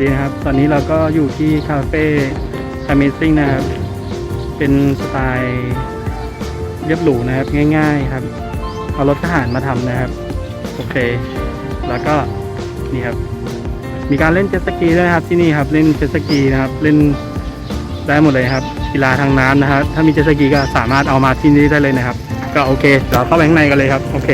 ดีนะครับ ตอนนี้เราก็อยู่ที่คาเฟ่ Amazing นะครับ เป็นสไตล์เรียบหรูนะครับ ง่าย ๆครับ เอารถทหารมาทำนะครับ โอเค แล้วก็นี่ครับ มีการเล่นเจ็ตสกีด้วยนะครับที่นี่ครับ เล่นเจ็ตสกีนะครับ เล่นได้หมดเลยครับ กีฬาทางน้ำนะครับ ถ้ามีเจ็ตสกีก็สามารถเอามาที่นี่ได้เลยนะครับ ก็โอเค เดี๋ยวเข้าไปข้างในกันเลยครับ โอเค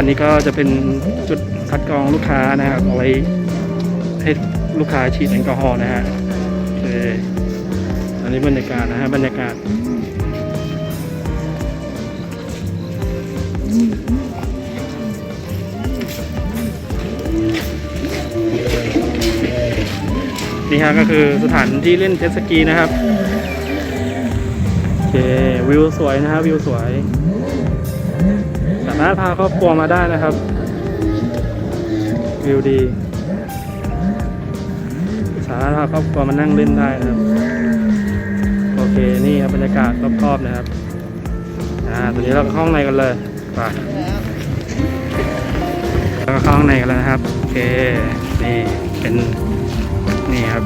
แต่วันนี้ก็จะเป็นจุดคัดกรองลูกค้านะครับเอาไว้ให้ลูกค้าฉีดแอลกอฮอล์นะฮะโอเคอันนี้บรรยากาศนะฮะบรรยากาศนี่ฮะก็คือสถานที่เล่นเจ็ตสกีนะครับ โอเค วิวสวยนะครับวิวสวยสา มารถพาครอบครัวมาได้นะครับ วิวดี สามารถพาครอบครัวมานั่งเล่นได้นะครับ โอเคนี่ครับบรรยากาศรอบๆนะครับ อ่าตอนนี้เราเข้าข้างในกันเลยไปแล้วก็เข้าข้างในกันแล้วนะครับ โอเค นี่เป็นนี่ครับ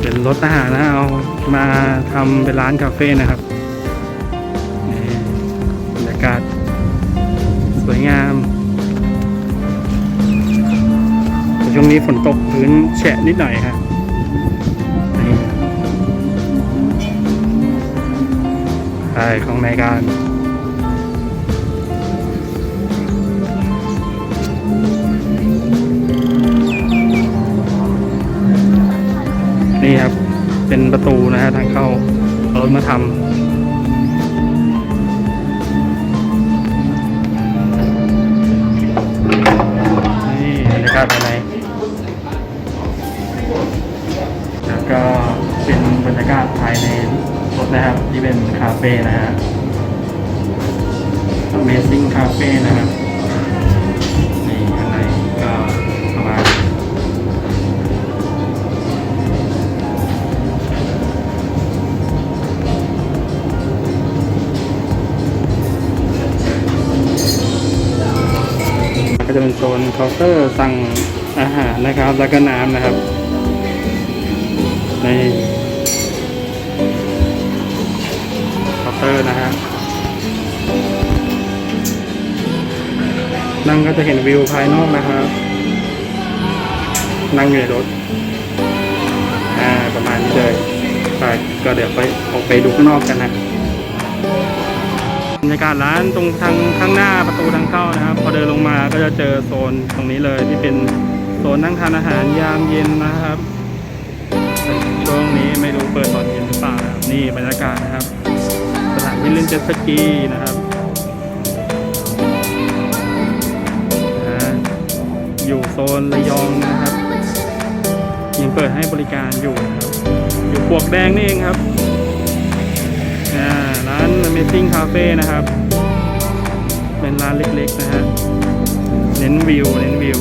เป็นรถทหารนะเอามาทำเป็นร้านคาเฟ่นะครับ งามแต่ช่วงนี้ฝนตกพื้นแฉะนิดหน่อยครับใช่ของในการนี่ครับ เป็นประตูนะฮะทางเข้าเอารถมาทำาภายใน แล้วก็เป็นบรรยากาศภายในรถนะครับ ที่เป็นคาเฟ่นะฮะ Amazing Cafe นะครับ จะเป็นโซนเคาน์เตอร์สั่งอาหารนะครับ แล้วก็น้ำนะครับ ในเคาน์เตอร์นะฮะนั่งก็จะเห็นวิวภายนอกนะครับ นั่งอยู่ในรถ อ่า ประมาณนี้เลยไปก็เดี๋ยวไปออกไปดูข้างนอกกันนะบรรยากาศร้านตรงทางข้างหน้าประตูทางเข้านะครับ พอเดินลงมา จะเจอโซนตรงนี้เลยที่เป็นโซนนั่งทานอาหารยามเย็นนะครับ ช่วงนี้ไม่รู้เปิดตอนเย็นหรือเปล่านะครับนี่บรรยากาศนะครับ สถานที่เล่นเจ็ตสกีนะครับอยู่โซนระยองนะครับยังเปิดให้บริการอยู่นะครับอยู่ปวกแดงนี่เองครับร้าน Amazing Cafe นะครับ เป็นร้านเล็กๆนะฮะ เน้นวิว เน้นวิว